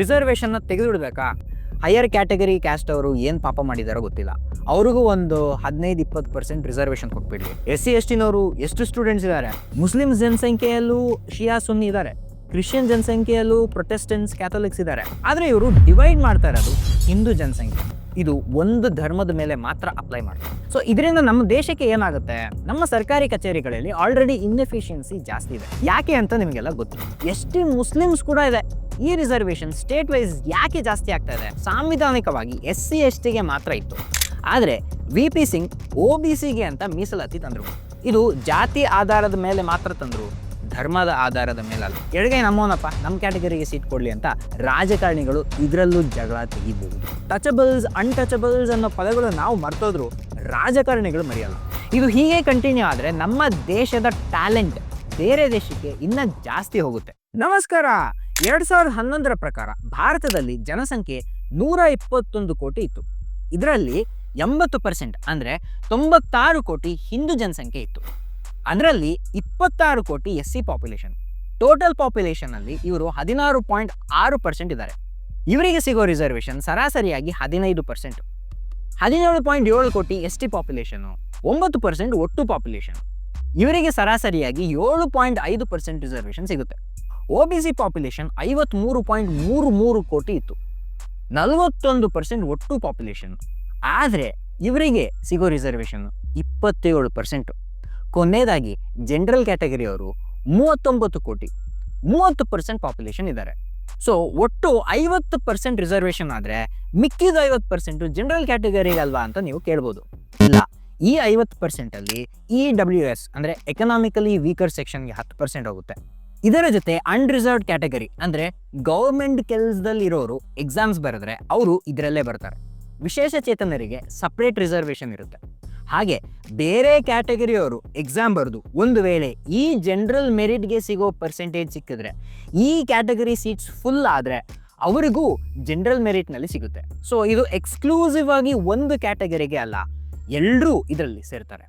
ರಿಸರ್ವೇಷನ್ನ ತೆಗೆದುಬಿಡ್ಬೇಕಾ? Higher category caste ಅವರು ಏನು ಪಾಪ ಮಾಡಿದಾರೋ ಗೊತ್ತಿಲ್ಲ. ಅವ್ರಿಗೂ ಒಂದು ಹದಿನೈದು, ಇಪ್ಪತ್ತು ಪರ್ಸೆಂಟ್ ರಿಸರ್ವೇಷನ್ ಕೊಟ್ಬಿಡಿ. ಎಸ್ ಸಿ ಎಸ್ ಟಿನವರು ಎಷ್ಟು ಸ್ಟೂಡೆಂಟ್ಸ್ ಇದ್ದಾರೆ ಮುಸ್ಲಿಂ ಜನಸಂಖ್ಯೆಯಲ್ಲೂ ಶಿಯಾ ಸುನ್ನಿ ಇದ್ದಾರೆ ಕ್ರಿಶ್ಚಿಯನ್ ಜನಸಂಖ್ಯೆಯಲ್ಲೂ ಪ್ರೊಟೆಸ್ಟೆಂಟ್ಸ್ ಕ್ಯಾಥೋಲಿಕ್ಸ್ ಇದ್ದಾರೆ ಆದರೆ ಇವರು ಡಿವೈಡ್ ಮಾಡ್ತಾರೆ ಅದು ಹಿಂದೂ ಜನಸಂಖ್ಯೆ. ಇದು ಒಂದು ಧರ್ಮದ ಮೇಲೆ ಮಾತ್ರ ಅಪ್ಲೈ ಮಾಡ್ತಾರೆ. ಸೊ ಇದರಿಂದ ನಮ್ಮ ದೇಶಕ್ಕೆ ಏನಾಗುತ್ತೆ? ನಮ್ಮ ಸರ್ಕಾರಿ ಕಚೇರಿಗಳಲ್ಲಿ ಆಲ್ರೆಡಿ ಇನ್ಎಫಿಷಿಯನ್ಸಿ ಜಾಸ್ತಿ ಇದೆ. ಯಾಕೆ ಅಂತ ನಿಮಗೆಲ್ಲ ಗೊತ್ತು. ಎಷ್ಟು ಮುಸ್ಲಿಮ್ಸ್ ಕೂಡ ಇದೆ. ಈ ರಿಸರ್ವೇಷನ್ ಸ್ಟೇಟ್ ವೈಸ್ ಯಾಕೆ ಜಾಸ್ತಿ ಆಗ್ತಾ ಇದೆ? ಸಾಂವಿಧಾನಿಕವಾಗಿ ಎಸ್ ಸಿ ಎಸ್ ಟಿಗೆ ಮಾತ್ರ ಇತ್ತು. ಆದರೆ V P Singh O B ಸಿಗೆ ಅಂತ ಮೀಸಲಾತಿ ತಂದರು. ಇದು ಜಾತಿ ಆಧಾರದ ಮೇಲೆ ಮಾತ್ರ ತಂದರು. ಧರ್ಮದ ಆಧಾರದ ಮೇಲಲ್ಲ. ಎಡಗೈ ನಮ್ಮೋನಪ್ಪ ನಮ್ಮ ಕ್ಯಾಟಗರಿಗೆ ಸೀಟ್ ಕೊಡಲಿ ಅಂತ ರಾಜಕಾರಣಿಗಳು ಇದರಲ್ಲೂ ಜಗಳ ತೆಗಿಬಹುದು ಟಚಬಲ್ಸ್ ಅನ್ಟಚಬಲ್ಸ್ ಅನ್ನೋ ಪದಗಳು ನಾವು ಮರ್ತೋದ್ರು ರಾಜಕಾರಣಿಗಳು ಮರೆಯಲ್ಲ. ಇದು ಹೀಗೆ ಕಂಟಿನ್ಯೂ ಆದರೆ ನಮ್ಮ ದೇಶದ ಟ್ಯಾಲೆಂಟ್ ಬೇರೆ ದೇಶಕ್ಕೆ ಇನ್ನ ಜಾಸ್ತಿ ಹೋಗುತ್ತೆ. ನಮಸ್ಕಾರ, ಎರಡ್ ಸಾವಿರದ ಹನ್ನೊಂದರ ಪ್ರಕಾರ ಭಾರತದಲ್ಲಿ ಜನಸಂಖ್ಯೆ ನೂರ ಇಪ್ಪತ್ತೊಂದು ಕೋಟಿ ಇತ್ತು. ಇದರಲ್ಲಿ ಎಂಬತ್ತು ಪರ್ಸೆಂಟ್ ಅಂದರೆ ತೊಂಬತ್ತಾರು ಕೋಟಿ ಹಿಂದೂ ಜನಸಂಖ್ಯೆ ಇತ್ತು. ಅದರಲ್ಲಿ ಇಪ್ಪತ್ತಾರು ಕೋಟಿ ಎಸ್ ಸಿ ಪಾಪ್ಯುಲೇಷನ್ ಟೋಟಲ್ ಪಾಪ್ಯುಲೇಷನಲ್ಲಿ ಇವರು ಹದಿನಾರು ಪಾಯಿಂಟ್ ಆರು ಪರ್ಸೆಂಟ್ ಇದ್ದಾರೆ ಇವರಿಗೆ ಸಿಗೋ ರಿಸರ್ವೇಷನ್ ಸರಾಸರಿಯಾಗಿ ಹದಿನೈದು ಪರ್ಸೆಂಟ್ ಹದಿನೇಳು ಪಾಯಿಂಟ್ ಏಳು ಕೋಟಿ ಎಸ್ ಟಿ ಪಾಪ್ಯುಲೇಷನು ಒಂಬತ್ತು ಪರ್ಸೆಂಟ್ ಒಟ್ಟು ಪಾಪ್ಯುಲೇಷನ್ ಇವರಿಗೆ ಸರಾಸರಿಯಾಗಿ ಏಳು ಪಾಯಿಂಟ್ ಐದು ಪರ್ಸೆಂಟ್ ರಿಸರ್ವೇಷನ್ ಸಿಗುತ್ತೆ. ಒ ಬಿ ಸಿ ಪಾಪ್ಯುಲೇಷನ್ ಐವತ್ತ್ಮೂರು ಪಾಯಿಂಟ್ ಮೂರು ಮೂರು ಕೋಟಿ ಇತ್ತು. ನಲವತ್ತೊಂದು ಪರ್ಸೆಂಟ್ ಒಟ್ಟು ಪಾಪ್ಯುಲೇಷನ್ ಆದರೆ ಇವರಿಗೆ ಸಿಗೋ ರಿಸರ್ವೇಷನ್ ಇಪ್ಪತ್ತೇಳು ಪರ್ಸೆಂಟು ಕೊನೆಯದಾಗಿ ಜನರಲ್ ಕ್ಯಾಟಗರಿಯವರು ಮೂವತ್ತೊಂಬತ್ತು ಕೋಟಿ, ಮೂವತ್ತು ಪರ್ಸೆಂಟ್ ಪಾಪ್ಯುಲೇಷನ್ ಇದ್ದಾರೆ. ಸೊ ಒಟ್ಟು ಐವತ್ತು ಪರ್ಸೆಂಟ್ ರಿಸರ್ವೇಷನ್ ಆದರೆ ಮಿಕ್ಕಿದ ಐವತ್ತು ಪರ್ಸೆಂಟು ಜನರಲ್ ಕ್ಯಾಟಗರಿಗೆ ಅಲ್ವಾ ಅಂತ ನೀವು ಕೇಳ್ಬೋದು. ಇಲ್ಲ, ಈ ಐವತ್ತು ಪರ್ಸೆಂಟಲ್ಲಿ ಇ ಡಬ್ಲ್ಯೂ ಎಸ್ ಅಂದರೆ ಎಕನಾಮಿಕಲಿ ವೀಕರ್ ಸೆಕ್ಷನ್ಗೆ ಹತ್ತು ಪರ್ಸೆಂಟ್ ಹೋಗುತ್ತೆ. ಇದರ ಜೊತೆ ಅನ್ರಿಸರ್ವ್ಡ್ ಕ್ಯಾಟಗರಿ ಅಂದರೆ ಗೌರ್ಮೆಂಟ್ ಕೆಲಸದಲ್ಲಿ ಇರೋರು ಎಕ್ಸಾಮ್ಸ್ ಬರೆದ್ರೆ ಅವರು ಇದರಲ್ಲೇ ಬರ್ತಾರೆ. ವಿಶೇಷ ಚೇತನರಿಗೆ ಸಪ್ರೇಟ್ ರಿಸರ್ವೇಷನ್ ಇರುತ್ತೆ. ಹಾಗೆ ಬೇರೆ ಕ್ಯಾಟಗರಿಯವರು ಎಕ್ಸಾಮ್ ಬರೆದು ಒಂದು ವೇಳೆ ಈ ಜನರಲ್ ಮೆರಿಟ್ಗೆ ಸಿಗೋ ಪರ್ಸೆಂಟೇಜ್ ಸಿಕ್ಕಿದ್ರೆ, ಈ ಕ್ಯಾಟಗರಿ ಸೀಟ್ಸ್ ಫುಲ್ ಆದರೆ ಅವರಿಗೂ ಜನರಲ್ ಮೆರಿಟ್ನಲ್ಲಿ ಸಿಗುತ್ತೆ. ಸೊ ಇದು ಎಕ್ಸ್ಕ್ಲೂಸಿವ್ ಆಗಿ ಒಂದು ಕ್ಯಾಟಗರಿಗೆ ಅಲ್ಲ ಎಲ್ಲರೂ ಇದರಲ್ಲಿ ಸೇರ್ತಾರೆ.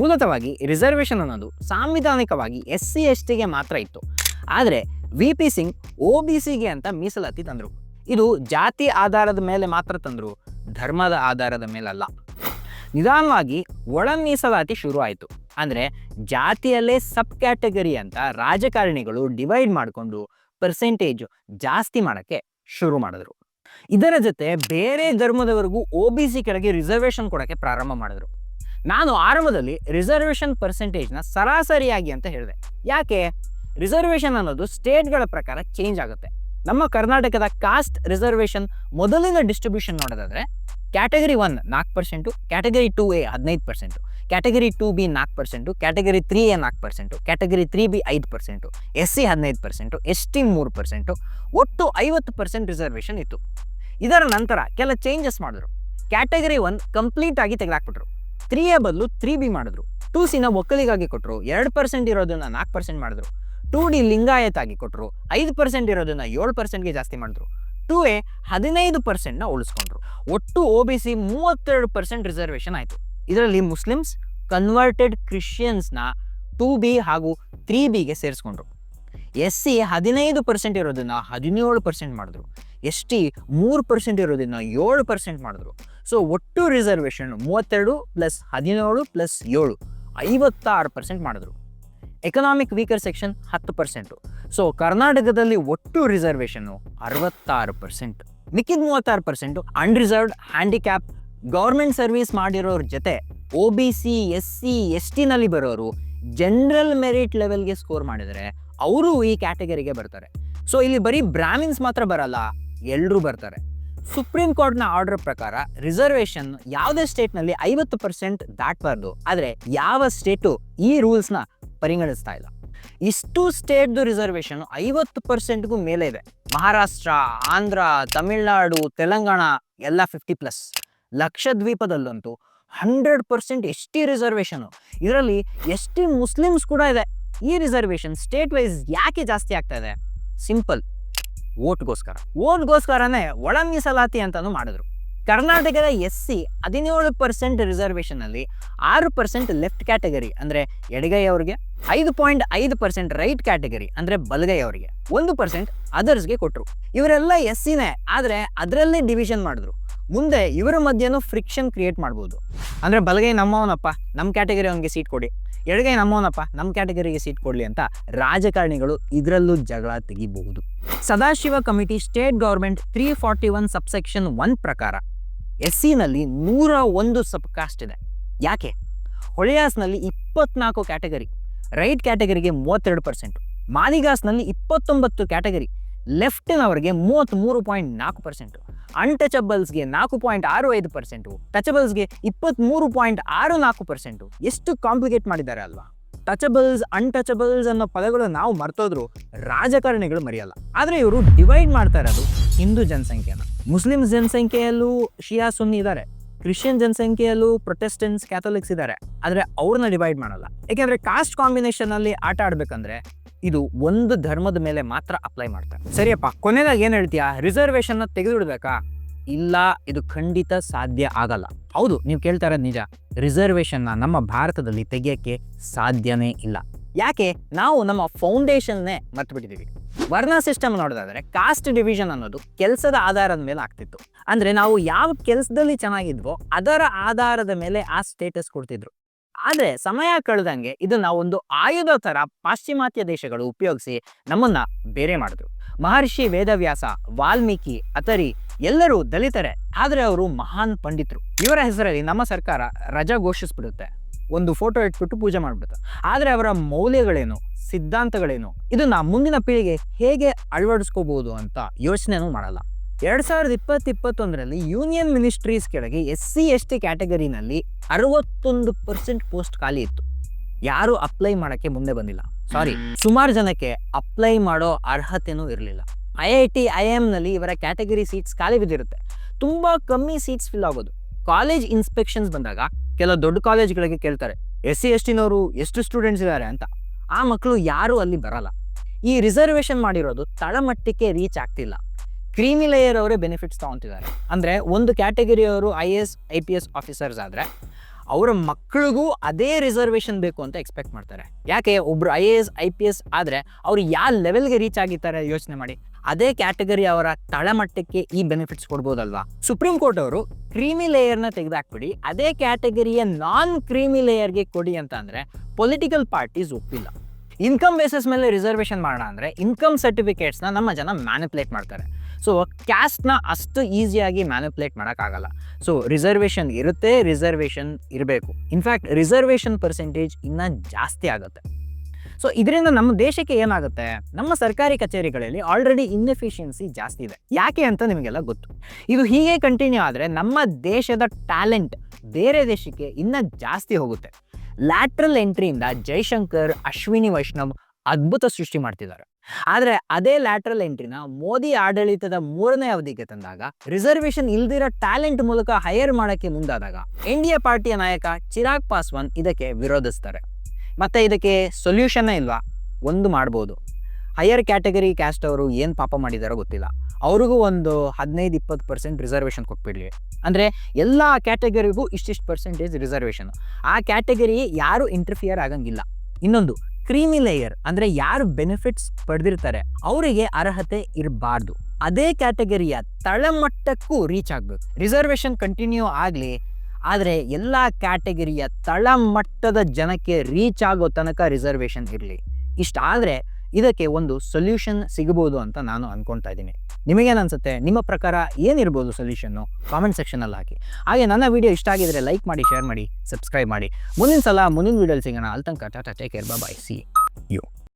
ಮೂಲತವಾಗಿ ರಿಸರ್ವೇಷನ್ ಅನ್ನೋದು ಸಾಂವಿಧಾನಿಕವಾಗಿ ಎಸ್ ಸಿ ಎಸ್ ಟಿಗೆ ಮಾತ್ರ ಇತ್ತು. ಆದರೆ V P Singh O B ಸಿಗೆ ಅಂತ ಮೀಸಲಾತಿ ತಂದರು. ಇದು ಜಾತಿ ಆಧಾರದ ಮೇಲೆ ಮಾತ್ರ ತಂದರು, ಧರ್ಮದ ಆಧಾರದ ಮೇಲಲ್ಲ. ನಿಧಾನವಾಗಿ ಒಳ ಮೀಸಲಾತಿ ಶುರು ಆಯಿತು. ಅಂದರೆ ಜಾತಿಯಲ್ಲೇ ಸಬ್ ಕ್ಯಾಟಗರಿ ಅಂತ ರಾಜಕಾರಣಿಗಳು ಡಿವೈಡ್ ಮಾಡಿಕೊಂಡು ಪರ್ಸೆಂಟೇಜ್ ಜಾಸ್ತಿ ಮಾಡೋಕ್ಕೆ ಶುರು ಮಾಡಿದ್ರು. ಇದರ ಜೊತೆ ಬೇರೆ ಧರ್ಮದವರೆಗೂ ಒ ಬಿ ಸಿ ಕೆಳಗೆ ರಿಸರ್ವೇಷನ್ ಕೊಡೋಕ್ಕೆ ಪ್ರಾರಂಭ ಮಾಡಿದ್ರು. ನಾನು ಆರಂಭದಲ್ಲಿ ರಿಸರ್ವೇಷನ್ ಪರ್ಸೆಂಟೇಜ್ನ ಸರಾಸರಿಯಾಗಿ ಅಂತ ಹೇಳಿದೆ. ಯಾಕೆ? ರಿಸರ್ವೇಷನ್ ಅನ್ನೋದು ಸ್ಟೇಟ್ಗಳ ಪ್ರಕಾರ ಚೇಂಜ್ ಆಗುತ್ತೆ. ನಮ್ಮ ಕರ್ನಾಟಕದ ಕಾಸ್ಟ್ ರಿಸರ್ವೇಷನ್ ಮೊದಲಿನ ಡಿಸ್ಟ್ರಿಬ್ಯೂಷನ್ ನೋಡೋದಾದ್ರೆ ಕ್ಯಾಟಗರಿ ಒನ್ ನಾಲ್ಕು ಪರ್ಸೆಂಟು, ಕ್ಯಾಟಗರಿ ಟೂ ಎ ಹದಿನೈದು ಪರ್ಸೆಂಟು, ಕ್ಯಾಟಗರಿ ಟೂ ಬಿ ನಾಲ್ಕು ಪರ್ಸೆಂಟು, ಕ್ಯಾಟಗರಿ ತ್ರೀ ಎ ನಾಲ್ಕು ಪರ್ಸೆಂಟು, ಕ್ಯಾಟಗರಿ ತ್ರೀ ಬಿ ಐದು ಪರ್ಸೆಂಟು, ಎಸ್ ಸಿ ಹದಿನೈದು ಪರ್ಸೆಂಟು, ಎಸ್ ಟಿ ಮೂರು ಪರ್ಸೆಂಟು, ಒಟ್ಟು ಐವತ್ತು ಪರ್ಸೆಂಟ್ ರಿಸರ್ವೇಷನ್ ಇತ್ತು. ಇದರ ನಂತರ ಕೆಲ ಚೇಂಜಸ್ ಮಾಡಿದ್ರು. ಕ್ಯಾಟಗರಿ ಒನ್ ಕಂಪ್ಲೀಟ್ ಆಗಿ ತೆಗೆದಾಕ್ಬಿಟ್ರು. ತ್ರೀ ಎ ಬದಲು ತ್ರೀ ಬಿ ಮಾಡಿದ್ರು. ಟೂ ಸಿನ ಒಕ್ಕಲಿಗಾಗಿ ಕೊಟ್ಟರು ಎರಡು ಪರ್ಸೆಂಟ್ ಇರೋದನ್ನ ನಾಲ್ಕು ಪರ್ಸೆಂಟ್ ಮಾಡಿದ್ರು. ಟೂ ಡಿ ಲಿಂಗಾಯತ್ ಆಗಿ ಕೊಟ್ಟರು ಐದು ಪರ್ಸೆಂಟ್ ಇರೋದನ್ನು ಏಳು ಪರ್ಸೆಂಟ್ಗೆ ಜಾಸ್ತಿ ಮಾಡಿದ್ರು. ಎ ಹದಿನೈದು ಪರ್ಸೆಂಟ್ನ ಉಳಿಸ್ಕೊಂಡ್ರು. ಒಟ್ಟು ಒ ಬಿ ಸಿ ಮೂವತ್ತೆರಡು ಪರ್ಸೆಂಟ್ ರಿಸರ್ವೇಷನ್ ಆಯಿತು. ಇದರಲ್ಲಿ ಮುಸ್ಲಿಮ್ಸ್ ಕನ್ವರ್ಟೆಡ್ ಕ್ರಿಶ್ಚಿಯನ್ಸ್ನ ಟೂ ಬಿ ಹಾಗೂ ತ್ರೀ ಬಿಗೆ ಸೇರಿಸ್ಕೊಂಡ್ರು. ಎಸ್ ಸಿ ಹದಿನೈದು ಪರ್ಸೆಂಟ್ ಇರೋದನ್ನ ಹದಿನೇಳು ಪರ್ಸೆಂಟ್ ಮಾಡಿದ್ರು. ಎಸ್ ಟಿ ಮೂರು ಪರ್ಸೆಂಟ್ ಇರೋದನ್ನ ಏಳು ಪರ್ಸೆಂಟ್ ಮಾಡಿದ್ರು. ಸೊ ಒಟ್ಟು ರಿಸರ್ವೇಷನ್ ಮೂವತ್ತೆರಡು ಪ್ಲಸ್ ಹದಿನೇಳು ಪ್ಲಸ್ ಏಳು, ಐವತ್ತಾರು ಪರ್ಸೆಂಟ್ ಮಾಡಿದ್ರು. ಎಕನಾಮಿಕ್ ವೀಕರ್ ಸೆಕ್ಷನ್ ಹತ್ತು ಪರ್ಸೆಂಟು ಸೊ ಕರ್ನಾಟಕದಲ್ಲಿ ಒಟ್ಟು ರಿಸರ್ವೇಷನ್ನು ಅರವತ್ತಾರು ಪರ್ಸೆಂಟ್ ಮಿಕ್ಕಿದ ಮೂವತ್ತಾರು percent unreserved handicap government service ಮಾಡಿರೋರ ಜೊತೆ O B C S C S ಟಿನಲ್ಲಿ ಬರೋರು ಜನರಲ್ ಮೆರಿಟ್ ಲೆವೆಲ್ಗೆ ಸ್ಕೋರ್ ಮಾಡಿದರೆ ಅವರು ಈ ಕ್ಯಾಟಗರಿಗೆ ಬರ್ತಾರೆ. ಸೊ ಇಲ್ಲಿ ಬರೀ ಬ್ರಾಹ್ಮಿನ್ಸ್ ಮಾತ್ರ ಬರಲ್ಲ ಎಲ್ಲರೂ ಬರ್ತಾರೆ. ಸುಪ್ರೀಂ ಕೋರ್ಟ್ನ ಆರ್ಡರ್ ಪ್ರಕಾರ ರಿಸರ್ವೇಷನ್ ಯಾವುದೇ ಸ್ಟೇಟ್ನಲ್ಲಿ ಐವತ್ತು ಪರ್ಸೆಂಟ್ ದಾಟಬಾರ್ದು. ಆದರೆ ಯಾವ ಸ್ಟೇಟು ಈ ರೂಲ್ಸ್ನ ಪರಿಗಣಿಸ್ತಾ ಇಲ್ಲ. ಇಷ್ಟು ಸ್ಟೇಟ್ದು ರಿಸರ್ವೇಷನ್ ಐವತ್ತು ಪರ್ಸೆಂಟ್ಗೂ ಮೇಲೆ ಇದೆ. ಮಹಾರಾಷ್ಟ್ರ, ಆಂಧ್ರ, ತಮಿಳ್ನಾಡು, ತೆಲಂಗಾಣ ಎಲ್ಲ fifty plus ಲಕ್ಷದ್ವೀಪದಲ್ಲಂತೂ hundred percent S T reservation ಇದರಲ್ಲಿ ಎಸ್ ಟಿ ಮುಸ್ಲಿಮ್ಸ್ ಕೂಡ ಇದೆ. ಈ ರಿಸರ್ವೇಷನ್ ಸ್ಟೇಟ್ ವೈಸ್ ಯಾಕೆ ಜಾಸ್ತಿ ಆಗ್ತಾ ಇದೆ? ಸಿಂಪಲ್ ಓಟ್ಗೋಸ್ಕರ ಓಟ್ಗೋಸ್ಕರನೇ ಒಳ ಮೀಸಲಾತಿ ಅಂತಲೂ ಮಾಡಿದ್ರು. ಕರ್ನಾಟಕದ ಎಸ್ ಸಿ ಹದಿನೇಳು ಪರ್ಸೆಂಟ್ ರಿಸರ್ವೇಷನ್ ಅಲ್ಲಿ ಆರು ಪರ್ಸೆಂಟ್ ಲೆಫ್ಟ್ ಕ್ಯಾಟಗರಿ ಅಂದ್ರೆ ಎಡಗೈ ಅವರಿಗೆ, ಐದು ಪಾಯಿಂಟ್ ಐದು ಪರ್ಸೆಂಟ್ ರೈಟ್ ಕ್ಯಾಟಗರಿ ಅಂದ್ರೆ ಬಲಗೈ ಅವರಿಗೆ, ಒಂದು ಪರ್ಸೆಂಟ್ ಅದರ್ಸ್ಗೆ ಕೊಟ್ಟರು ಇವರೆಲ್ಲ ಎಸ್ ಸಿನೇ ಆದರೆ ಅದರಲ್ಲೇ ಡಿವಿಷನ್ ಮಾಡಿದ್ರು. ಮುಂದೆ ಇವರ ಮಧ್ಯನೂ ಫ್ರಿಕ್ಷನ್ ಕ್ರಿಯೇಟ್ ಮಾಡ್ಬೋದು. ಅಂದ್ರೆ ಬಲಗೈ ನಮ್ಮವನಪ್ಪ ನಮ್ಮ ಕ್ಯಾಟಗರಿ ಅವನಿಗೆ ಸೀಟ್ ಕೊಡಿ. ಎಡಗೈ ನಮ್ಮವನಪ್ಪ ನಮ್ಮ ಕ್ಯಾಟಗರಿಗೆ ಸೀಟ್ ಕೊಡಲಿ ಅಂತ ರಾಜಕಾರಣಿಗಳು ಇದರಲ್ಲೂ ಜಗಳ ತೆಗಿಬಹುದು. Sadashiva committee state government three forty one subsection one ಪ್ರಕಾರ ಎಸ್ ಸಿನಲ್ಲಿ ನೂರ ಒಂದು ಸಬ್ ಕಾಸ್ಟ್ ಇದೆ. ಯಾಕೆ? ಹೊಳೆಯಾಸ್ನಲ್ಲಿ ಇಪ್ಪತ್ನಾಲ್ಕು ಕ್ಯಾಟಗರಿ, ರೈಟ್ ಕ್ಯಾಟಗರಿಗೆ ಮೂವತ್ತೆರಡು ಪರ್ಸೆಂಟ್, ಮಾದಿಗಾಸ್ನಲ್ಲಿ ಇಪ್ಪತ್ತೊಂಬತ್ತು ಕ್ಯಾಟಗರಿ, ಲೆಫ್ಟಿನವರಿಗೆ ಮೂವತ್ತ್ಮೂರು ಪಾಯಿಂಟ್ ನಾಲ್ಕು ಪರ್ಸೆಂಟು, ಅನ್ಟಚಬಲ್ಸ್ಗೆ ನಾಲ್ಕು ಪಾಯಿಂಟ್ ಆರು ಐದು ಪರ್ಸೆಂಟು, ಟಚಬಲ್ಸ್ಗೆ ಇಪ್ಪತ್ತ್ಮೂರು ಪಾಯಿಂಟ್ ಆರು ನಾಲ್ಕು ಪರ್ಸೆಂಟು. ಎಷ್ಟು ಕಾಂಪ್ಲಿಕೇಟ್ ಮಾಡಿದ್ದಾರೆ ಅಲ್ವಾ? ಟಚಬಲ್ಸ್, ಅನ್ಟಚಬಲ್ಸ್ ಅನ್ನೋ ಪದಗಳು ನಾವು ಮರ್ತೋದ್ರು ರಾಜಕಾರಣಿಗಳು ಮರೆಯಲ್ಲ. ಆದರೆ ಇವರು ಡಿವೈಡ್ ಮಾಡ್ತಾ ಇರೋದು ಹಿಂದೂ ಜನಸಂಖ್ಯೆನ. ಮುಸ್ಲಿಂ ಜನಸಂಖ್ಯೆಯಲ್ಲೂ ಶಿಯಾ ಸುನ್ನಿ ಇದ್ದಾರೆ ಕ್ರಿಶ್ಚಿಯನ್ ಜನಸಂಖ್ಯೆಯಲ್ಲೂ ಪ್ರೊಟೆಸ್ಟೆಂಟ್ಸ್, ಕ್ಯಾಥೋಲಿಕ್ಸ್ ಇದ್ದಾರೆ ಆದರೆ ಅವ್ರನ್ನ ಡಿವೈಡ್ ಮಾಡಲ್ಲ. ಯಾಕೆಂದ್ರೆ ಕಾಸ್ಟ್ ಕಾಂಬಿನೇಷನ್ ಅಲ್ಲಿ ಆಟ ಆಡ್ಬೇಕಂದ್ರೆ ಇದು ಒಂದು ಧರ್ಮದ ಮೇಲೆ ಮಾತ್ರ ಅಪ್ಲೈ ಮಾಡ್ತಾರೆ. ಸರಿಯಪ್ಪ, ಕೊನೆದಾಗ ಏನು ಹೇಳ್ತೀಯಾ? ರಿಸರ್ವೇಶನ್ ತೆಗೆದುಬಿಡ್ಬೇಕಾ? ಇಲ್ಲ, ಇದು ಖಂಡಿತ ಸಾಧ್ಯ ಆಗಲ್ಲ. ಹೌದು, ನೀವು ಕೇಳ್ತಾ ಇರೋದು ನಿಜ. ರಿಸರ್ವೇಶನ್ನ ನಮ್ಮ ಭಾರತದಲ್ಲಿ ತೆಗೆಯಕ್ಕೆ ಸಾಧ್ಯನೇ ಇಲ್ಲ. ಯಾಕೆ ನಾವು ನಮ್ಮ ಫೌಂಡೇಶನ್ನೇ ಮರ್ತ್ಬಿಟ್ಟಿದ್ದೀವಿ? ವರ್ಣ ಸಿಸ್ಟಮ್ ನೋಡೋದಾದ್ರೆ ಕಾಸ್ಟ್ ಡಿವಿಷನ್ ಅನ್ನೋದು ಕೆಲಸದ ಆಧಾರದ ಮೇಲೆ ಆಗ್ತಿತ್ತು. ಅಂದ್ರೆ ನಾವು ಯಾವ ಕೆಲಸದಲ್ಲಿ ಚೆನ್ನಾಗಿದ್ವೋ ಅದರ ಆಧಾರದ ಮೇಲೆ ಆ ಸ್ಟೇಟಸ್ ಕೊಡ್ತಿದ್ರು. ಆದರೆ ಸಮಯ ಕಳೆದಂಗೆ ಇದನ್ನ ಒಂದು ಆಯುಧ ತರ ಪಾಶ್ಚಿಮಾತ್ಯ ದೇಶಗಳು ಉಪಯೋಗಿಸಿ ನಮ್ಮನ್ನ ಬೇರೆ ಮಾಡಿದ್ರು. ಮಹರ್ಷಿ ವೇದವ್ಯಾಸ, ವಾಲ್ಮೀಕಿ ಅತರಿ ಎಲ್ಲರೂ ದಲಿತರೆ. ಆದರೆ ಅವರು ಮಹಾನ್ ಪಂಡಿತರು. ಇವರ ಹೆಸರಲ್ಲಿ ನಮ್ಮ ಸರ್ಕಾರ ರಜಾ ಘೋಷಿಸ್ಬಿಡುತ್ತೆ. ಒಂದು ಫೋಟೋ ಇಟ್ಬಿಟ್ಟು ಪೂಜೆ ಮಾಡ್ಬಿಡುತ್ತೆ. ಆದರೆ ಅವರ ಮೌಲ್ಯಗಳೇನು, ಸಿದ್ಧಾಂತಗಳೇನು, ಇದನ್ನ ಮುಂದಿನ ಪೀಳಿಗೆ ಹೇಗೆ ಅಳವಡಿಸ್ಕೋಬಹುದು ಅಂತ ಯೋಚನೆನೂ ಮಾಡಲ್ಲ. ಎರಡ್ ಸಾವಿರದ ಇಪ್ಪತ್ತು ಇಪ್ಪತ್ತೊಂದರಲ್ಲಿ ಯೂನಿಯನ್ ಮಿನಿಸ್ಟ್ರೀಸ್ ಕೆಳಗೆ ಎಸ್ ಸಿ ಎಸ್ ಟಿ ಕ್ಯಾಟಗರಿನಲ್ಲಿ ಅರವತ್ತೊಂದು ಪರ್ಸೆಂಟ್ ಪೋಸ್ಟ್ ಖಾಲಿ ಇತ್ತು. ಯಾರು ಅಪ್ಲೈ ಮಾಡೋಕ್ಕೆ ಮುಂದೆ ಬಂದಿಲ್ಲ. ಸಾರಿ, ಸುಮಾರು ಜನಕ್ಕೆ ಅಪ್ಲೈ ಮಾಡೋ ಅರ್ಹತೆನೂ ಇರಲಿಲ್ಲ. ಐ ಐ ಟಿ, ಐ ನಲ್ಲಿ ಇವರ ಕ್ಯಾಟಗರಿ ಸೀಟ್ಸ್ ಖಾಲಿ ಬಿದ್ದಿರುತ್ತೆ. ತುಂಬಾ ಕಮ್ಮಿ ಸೀಟ್ಸ್ ಫಿಲ್ ಆಗೋದು. ಕಾಲೇಜ್ ಇನ್ಸ್ಪೆಕ್ಷನ್ಸ್ ಬಂದಾಗ ಕೆಲವು ದೊಡ್ಡ ಕಾಲೇಜ್ಗಳಿಗೆ ಕೇಳ್ತಾರೆ ಎಸ್ ಸಿ ಎಸ್ ಟಿನವರು ಎಷ್ಟು ಸ್ಟೂಡೆಂಟ್ಸ್ ಇದ್ದಾರೆ ಅಂತ. ಆ ಮಕ್ಕಳು ಯಾರು ಅಲ್ಲಿ ಬರಲ್ಲ. ಈ ರಿಸರ್ವೇಶನ್ ಮಾಡಿರೋದು ತಳಮಟ್ಟಕ್ಕೆ ರೀಚ್ ಆಗ್ತಿಲ್ಲ. ಕ್ರೀಮಿ ಲೇಯರ್ ಅವರೇ ಬೆನಿಫಿಟ್ಸ್ ತಗೊಂತಿದ್ದಾರೆ. ಅಂದರೆ ಒಂದು ಕ್ಯಾಟಗರಿಯವರು I S I P S officers ಆದರೆ, ಅವರ ಮಕ್ಕಳಿಗೂ ಅದೇ ರಿಸರ್ವೇಷನ್ ಬೇಕು ಅಂತ ಎಕ್ಸ್ಪೆಕ್ಟ್ ಮಾಡ್ತಾರೆ. ಯಾಕೆ? ಒಬ್ರು I A S I P S ಆದರೆ ಅವ್ರು ಯಾವ ಲೆವೆಲ್ಗೆ ರೀಚ್ ಆಗಿರ್ತಾರೆ ಯೋಚನೆ ಮಾಡಿ. ಅದೇ ಕ್ಯಾಟಗರಿ ಅವರ ತಳಮಟ್ಟಕ್ಕೆ ಈ ಬೆನಿಫಿಟ್ಸ್ ಕೊಡ್ಬೋದಲ್ವಾ? ಸುಪ್ರೀಂ ಕೋರ್ಟ್ ಅವರು ಕ್ರೀಮಿ ಲೇಯರ್ನ ತೆಗೆದಾಕ್ಬಿಡಿ, ಅದೇ ಕ್ಯಾಟಗರಿಯ ನಾನ್ ಕ್ರೀಮಿ ಲೇಯರ್ಗೆ ಕೊಡಿ ಅಂತ ಅಂದರೆ ಪೊಲಿಟಿಕಲ್ ಪಾರ್ಟೀಸ್ ಒಪ್ಪಿಲ್ಲ. ಇನ್ಕಮ್ ಬೇಸಿಸ್ ಮೇಲೆ ರಿಸರ್ವೇಷನ್ ಮಾಡೋಣ ಅಂದರೆ ಇನ್ಕಮ್ ಸರ್ಟಿಫಿಕೇಟ್ಸ್ನ ನಮ್ಮ ಜನ ಮ್ಯಾನಿಪ್ಯುಲೇಟ್ ಮಾಡ್ತಾರೆ. ಸೊ ಕ್ಯಾಸ್ಟ್ನ ಅಷ್ಟು ಈಸಿಯಾಗಿ ಮ್ಯಾನಿಪ್ಯುಲೇಟ್ ಮಾಡೋಕ್ಕಾಗಲ್ಲ. ಸೊ ರಿಸರ್ವೇಷನ್ ಇರುತ್ತೆ ರಿಸರ್ವೇಷನ್ ಇರಬೇಕು. ಇನ್ಫ್ಯಾಕ್ಟ್ ರಿಸರ್ವೇಷನ್ ಪರ್ಸೆಂಟೇಜ್ ಇನ್ನೂ ಜಾಸ್ತಿ ಆಗುತ್ತೆ. ಸೊ ಇದರಿಂದ ನಮ್ಮ ದೇಶಕ್ಕೆ ಏನಾಗುತ್ತೆ? ನಮ್ಮ ಸರ್ಕಾರಿ ಕಚೇರಿಗಳಲ್ಲಿ ಆಲ್ರೆಡಿ ಇನ್ಎಫಿಷಿಯನ್ಸಿ ಜಾಸ್ತಿ ಇದೆ. ಯಾಕೆ ಅಂತ ನಿಮಗೆಲ್ಲ ಗೊತ್ತು. ಇದು ಹೀಗೆ ಕಂಟಿನ್ಯೂ ಆದರೆ ನಮ್ಮ ದೇಶದ ಟ್ಯಾಲೆಂಟ್ ಬೇರೆ ದೇಶಕ್ಕೆ ಇನ್ನೂ ಜಾಸ್ತಿ ಹೋಗುತ್ತೆ. ಲ್ಯಾಟ್ರಲ್ ಎಂಟ್ರಿಯಿಂದ ಜೈಶಂಕರ್, ಅಶ್ವಿನಿ, ವೈಷ್ಣವ್ ಅದ್ಭುತ ಸೃಷ್ಟಿ ಮಾಡ್ತಿದ್ದಾರೆ. ಆದರೆ ಅದೇ ಲ್ಯಾಟ್ರಲ್ ಎಂಟ್ರಿನ ಮೋದಿ ಆಡಳಿತದ ಮೂರನೇ ಅವಧಿಗೆ ತಂದಾಗ ರಿಸರ್ವೇಶನ್ ಇಲ್ದಿರೋ ಟ್ಯಾಲೆಂಟ್ ಮೂಲಕ ಹೈಯರ್ ಮಾಡೋಕ್ಕೆ ಮುಂದಾದಾಗ, ಎನ್ ಪಾರ್ಟಿಯ ನಾಯಕ ಚಿರಾಗ್ ಪಾಸ್ವಾನ್ ಇದಕ್ಕೆ ವಿರೋಧಿಸ್ತಾರೆ. ಮತ್ತೆ ಇದಕ್ಕೆ ಸೊಲ್ಯೂಷನ್ನೇ ಇಲ್ವಾ? ಒಂದು ಮಾಡ್ಬೋದು. ಹೈಯರ್ ಕ್ಯಾಟಗರಿ ಕ್ಯಾಸ್ಟ್ ಅವರು ಏನು ಪಾಪ ಮಾಡಿದಾರೋ ಗೊತ್ತಿಲ್ಲ. ಅವ್ರಿಗೂ ಒಂದು ಹದಿನೈದು, ಇಪ್ಪತ್ತು ಪರ್ಸೆಂಟ್ ರಿಸರ್ವೇಷನ್ ಕೊಟ್ಬಿಡ್ಲಿ. ಅಂದರೆ ಎಲ್ಲ ಕ್ಯಾಟಗರಿಗೂ ಇಷ್ಟಿಷ್ಟು ಪರ್ಸೆಂಟೇಜ್ ರಿಸರ್ವೇಷನ್ ಆ ಕ್ಯಾಟಗರಿ ಯಾರು ಇಂಟರ್ಫಿಯರ್ ಆಗಂಗಿಲ್ಲ. ಇನ್ನೊಂದು ಕ್ರೀಮಿ ಲೇಯರ್ ಅಂದರೆ ಯಾರು ಬೆನಿಫಿಟ್ಸ್ ಪಡೆದಿರ್ತಾರೆ, ಅವರಿಗೆ ಅರ್ಹತೆ ಇರಬಾರ್ದು. ಅದೇ ಕ್ಯಾಟಗರಿಯ ತಳಮಟ್ಟಕ್ಕೂ ರೀಚ್ ಆಗಬೇಕು. ರಿಸರ್ವೇಷನ್ ಕಂಟಿನ್ಯೂ ಆಗಲಿ ಆದರೆ ಎಲ್ಲ ಕ್ಯಾಟಗರಿಯ ತಳಮಟ್ಟದ ಜನಕ್ಕೆ ರೀಚ್ ಆಗೋ ತನಕ ರಿಸರ್ವೇಷನ್ ಇರಲಿ. ಇಷ್ಟಾದರೆ ಇದಕ್ಕೆ ಒಂದು ಸೊಲ್ಯೂಷನ್ ಸಿಗಬಹುದು ಅಂತ ನಾನು ಅಂದ್ಕೊಳ್ತಾ ಇದ್ದೀನಿ. ನಿಮಗೇನು ಅನ್ಸುತ್ತೆ? ನಿಮ್ಮ ಪ್ರಕಾರ ಏನಿರ್ಬೋದು ಸೊಲ್ಯೂಷನ್ನು? ಕಾಮೆಂಟ್ ಸೆಕ್ಷನಲ್ಲಿ ಹಾಕಿ. ಹಾಗೆ ನನ್ನ ವಿಡಿಯೋ ಇಷ್ಟ ಆಗಿದರೆ ಲೈಕ್ ಮಾಡಿ, ಶೇರ್ ಮಾಡಿ, ಸಬ್ಸ್ಕ್ರೈಬ್ ಮಾಡಿ. ಮುಂದಿನ ಸಲ, ಮುಂದಿನ ವೀಡಿಯೋಲಿ ಸಿಗೋಣ. ಅಲ್ಲಿ ತನಕ Tata, take care bye, see you.